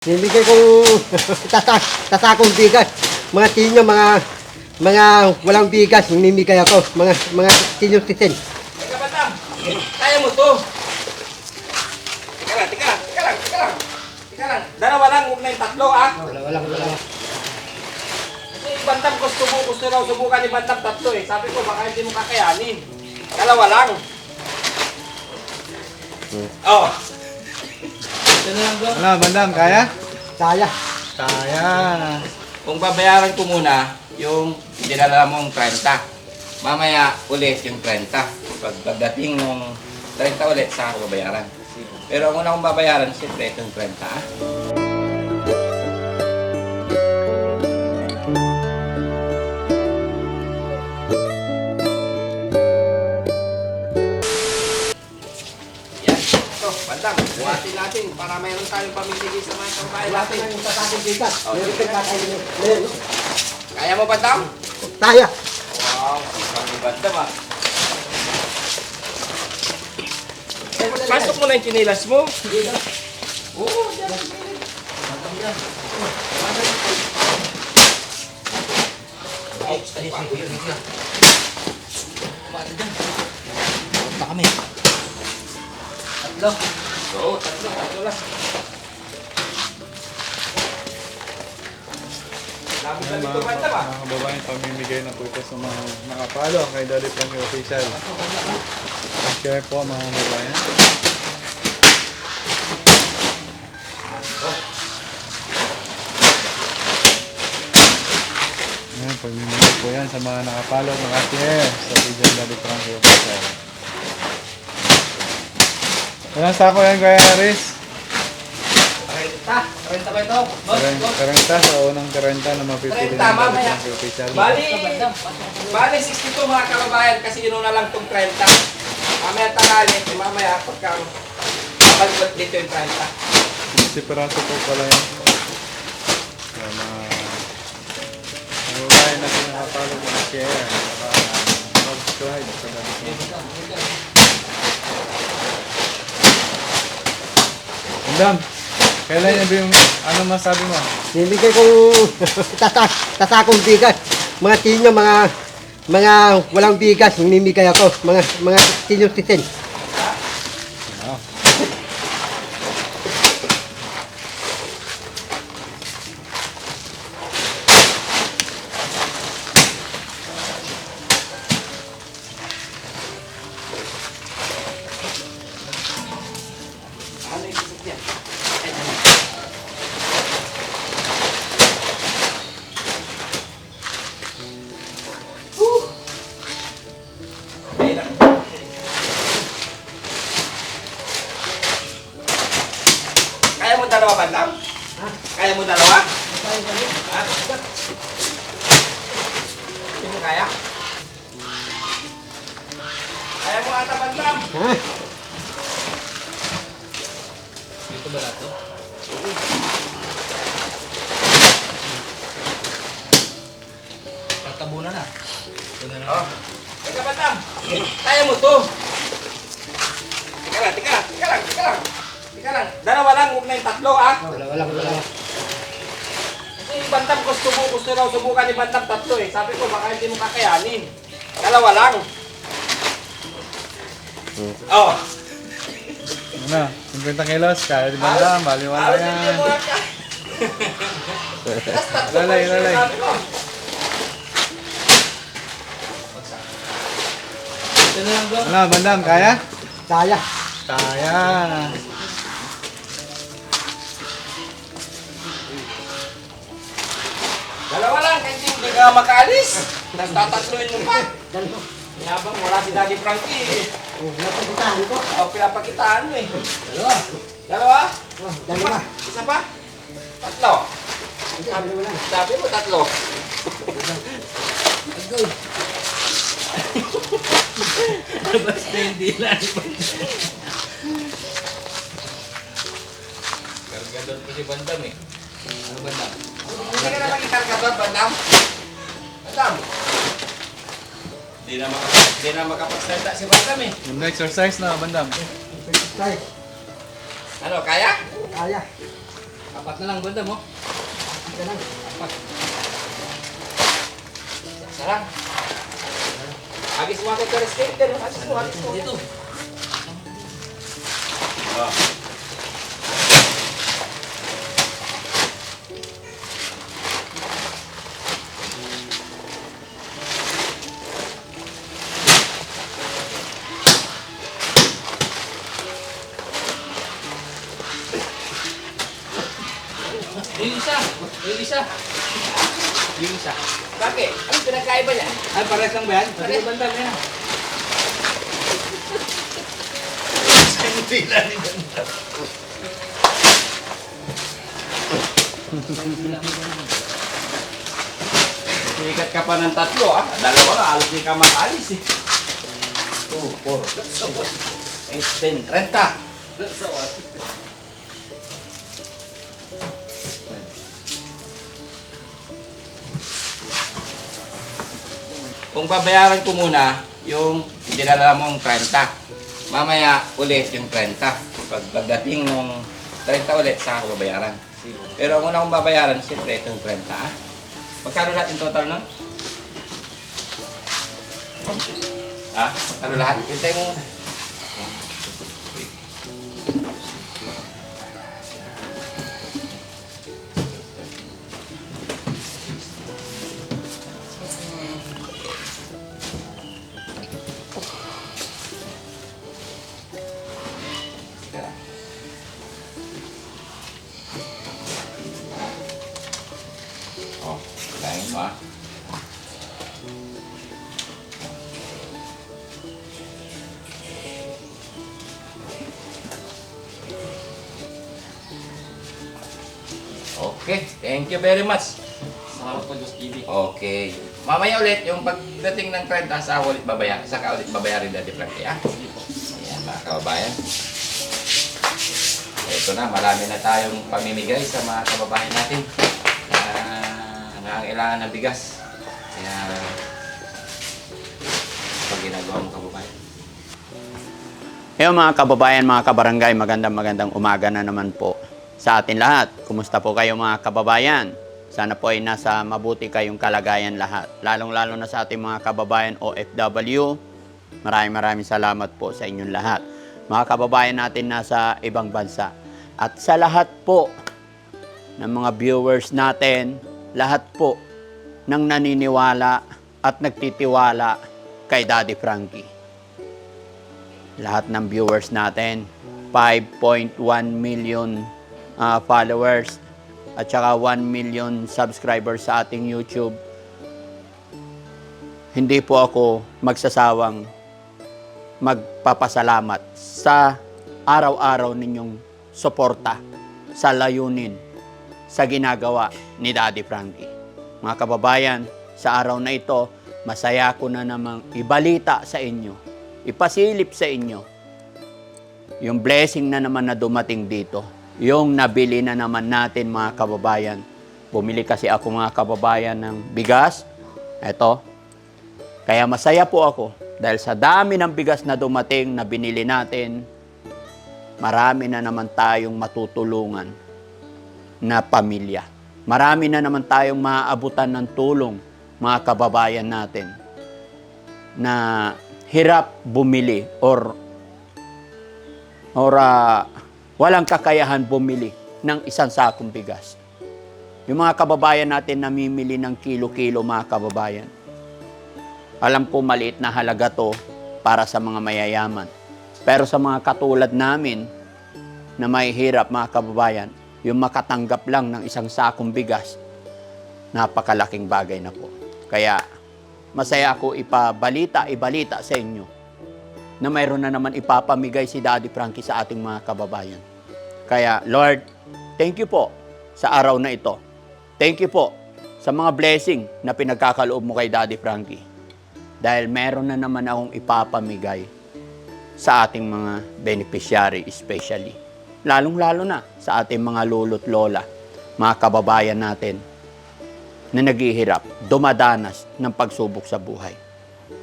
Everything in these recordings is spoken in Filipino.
Bibigay kong tata, tatakong bigas. Mga tinyo, mga mga walang bigas, mimigay ako. Mga mga senior citizen. Teka, Bandam. Kaya mo to. Teka lang, teka lang, teka lang, teka lang. Teka lang. Dalawa lang, huwag na yung tatlo, ah. Wala, wala, wala. Kasi yung Bandam, gusto mo, gusto raw subukan ni Bandam tatlo, eh. Sabi ko, baka hindi mo kakayanin. Dalawa lang. Oh. Ano, bandam, kaya? Kaya. Kaya. Kung babayaran ko muna, yung dinala mong 30. Mamaya ulit yung 30. Pag pagdating ng 30 ulit, sa ako babayaran. Pero ang una kong babayaran, siyempre itong 30. ah. Natin para mayroon tayong pamimigay sa mga kababayan Wala natin. na yung tatakong bigas. Oh, Meron kang kakainin. Meron. Kaya mo, bandang? Kaya. Wow, sipag ni bandang ah. Pasok mo na yung chinilas mo. Oo, yan. Ouch, ay, pa. Punta kami. Tatlo. Oo, tatlo, tatlo lang. Dami Ayan, kami mga, ito bandang ah. mga kababayan, pamimigay na po ito sa mga nakapalo kay Daddy Frankie Official. Share po mga kababayan. Ayan, pamimigay po yan sa mga nakapalo nakashare sa video ng Daddy Frankie Official. Ilang sako yan, Kuya Aris? Renta, renta ba ito? Boss, boss. 40 sa unang 40 na mapipili ng mamaya. Frankie Official. Bali, bali 62 mga kababayan kasi inuna lang itong 30. Mamaya tangali, eh, mamaya pagka babalik dito yung 30. Si Peraso po pala yan. Yan, mga kababayan natin nakapalo na share. Naka-subscribe sa Daddy Andam, kailan ba yung, ano masabi mo? Bibigay kong tata, tatakong bigas. Mga tinyo, mga mga walang bigas, mimigay ako. Mga mga senior citizen. Bandang? Ha? Tatabunan na. Oh. Teka, Bandam. Kaya mo to. Teka teka lang, teka lang, teka lang. Teka lang. Dalawa lang, huwag na yung ah. Yung Bandam gusto mo, gusto raw subukan ni Bandam tatlo eh. Sabi ko, baka hindi mo kakayanin. Dalawa lang. Oh. Ano? 50 kilos, kaya di ba na? Baliwala yan. Lalay, lalay. Ano, bandam, kaya? Kaya. Kaya. Dalawa lang, kasi hindi ka makaalis. Tapos tatatluin mo pa. Dalawa. Yabang wala si Daddy Frankie. Oh, napagkitaan ko. O, pinapakitaan mo eh. Dalawa. Dalawa? Oh, dalawa. Isa pa? Tatlo. Sabi mo lang. Sabi mo tatlo. Agoy. Basta hindi lang. Kargador ko si Bandam eh. Ano Bandam? Hindi ka na maging kargador, Bandam. Bandam. Hindi na, maka, hindi na makapagsalita si Bandam eh. Ganda exercise na, bandam. Exercise. Ano, kaya? Kaya. Apat na lang, banda mo. Ika lang. Sarang. Agis mo ako ka skater. Agis mo, agis mo. Dito. Oh. Yung isa. Yung isa. Yung isa. Bakit? Anong pinagkaiba niya? Ay, pares lang ba yan? Pati yung banda mo yan. Sikat ka pa ng tatlo ah. Dalawa na, alos di ka makalis eh. 2, 4, 8, 10, 30. Kung babayaran ko muna yung dinala mong 30, mamaya ulit yung 30. Pag pagdating nung 30 ulit, saka ko babayaran. Pero ang una kong babayaran, siyempre itong 30 ah. Magkano lahat yung total nun? Ha? Magkano lahat? Hintay mo. Okay, thank you very much. Salamat po, Diyos TV. Okay. Mamaya ulit, yung pagdating ng 30, sa ulit babaya, saka ulit babayarin Daddy Frankie, ah. Ayan, mga kababayan. Ito na, marami na tayong pamimigay sa mga kababayan natin na nangangailangan ng bigas. Kaya, pag ginagawa mo kababayan. Ngayon mga kababayan, mga kabarangay, magandang magandang umaga na naman po sa atin lahat. Kumusta po kayo mga kababayan? Sana po ay nasa mabuti kayong kalagayan lahat. Lalong-lalo na sa ating mga kababayan OFW. Maraming maraming salamat po sa inyong lahat. Mga kababayan natin nasa ibang bansa. At sa lahat po ng mga viewers natin, lahat po ng naniniwala at nagtitiwala kay Daddy Frankie lahat ng viewers natin. 5.1 million ah, followers at saka 1 million subscribers sa ating YouTube. Hindi po ako magsasawang magpapasalamat sa araw-araw ninyong suporta sa layunin sa ginagawa ni Daddy Frankie. Mga kababayan, sa araw na ito, masaya ko na namang ibalita sa inyo ipasilip sa inyo yung blessing na naman na dumating dito. Yung nabili na naman natin mga kababayan. Bumili kasi ako mga kababayan ng bigas. Ito. Kaya masaya po ako dahil sa dami ng bigas na dumating na binili natin, marami na naman tayong matutulungan na pamilya. Marami na naman tayong maaabutan ng tulong mga kababayan natin na hirap bumili or or ah, walang kakayahan bumili ng isang sakong bigas. Yung mga kababayan natin namimili ng kilo-kilo mga kababayan. Alam ko maliit na halaga to para sa mga mayayaman. Pero sa mga katulad namin na may hirap mga kababayan, yung makatanggap lang ng isang sakong bigas, napakalaking bagay na po. Kaya masaya ako ipabalita, ibalita sa inyo na mayroon na naman ipapamigay si Daddy Frankie sa ating mga kababayan. Kaya, Lord, thank you po sa araw na ito. Thank you po sa mga blessing na pinagkakaloob mo kay Daddy Frankie. Dahil meron na naman akong ipapamigay sa ating mga beneficiary especially. Lalong-lalo na sa ating mga lolo't lola, mga kababayan natin na naghihirap, dumadanas ng pagsubok sa buhay.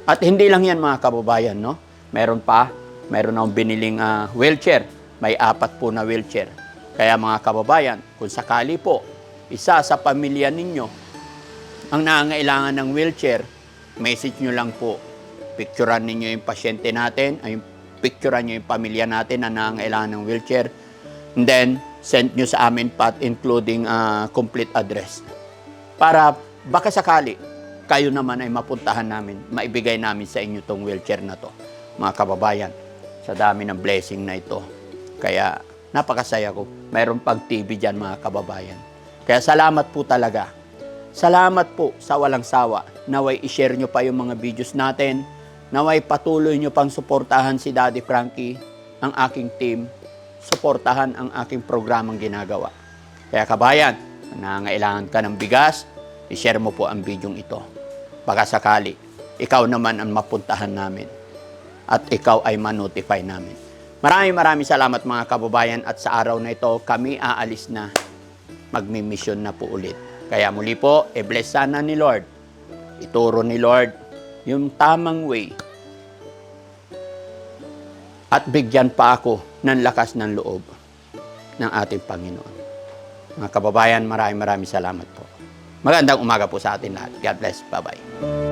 At hindi lang yan mga kababayan, no? Meron pa, meron akong biniling ah, wheelchair. May apat po na wheelchair. Kaya mga kababayan, kung sakali po, isa sa pamilya ninyo ang nangangailangan ng wheelchair, message nyo lang po. Picturean ninyo yung pasyente natin, ay picturean nyo yung pamilya natin na nangangailangan ng wheelchair. And then, send nyo sa amin pat including ah, complete address. Para baka sakali, kayo naman ay mapuntahan namin, maibigay namin sa inyo tong wheelchair na to. Mga kababayan, sa dami ng blessing na ito. Kaya napakasaya ko. Mayroon pag TV dyan mga kababayan. Kaya salamat po talaga. Salamat po sa walang sawa. Naway i-share nyo pa yung mga videos natin. Naway patuloy nyo pang suportahan si Daddy Frankie, ang aking team. Suportahan ang aking programang ginagawa. Kaya kabayan, nangangailangan ka ng bigas, i-share mo po ang video ito. Baka sakali, ikaw naman ang mapuntahan namin at ikaw ay ma-notify namin. Maraming maraming salamat mga kababayan at sa araw na ito kami aalis na magmi-mission na po ulit. Kaya muli po, e-bless sana ni Lord. Ituro ni Lord yung tamang way. At bigyan pa ako ng lakas ng loob ng ating Panginoon. Mga kababayan, maraming maraming salamat po. Magandang umaga po sa atin lahat. God bless. Bye-bye.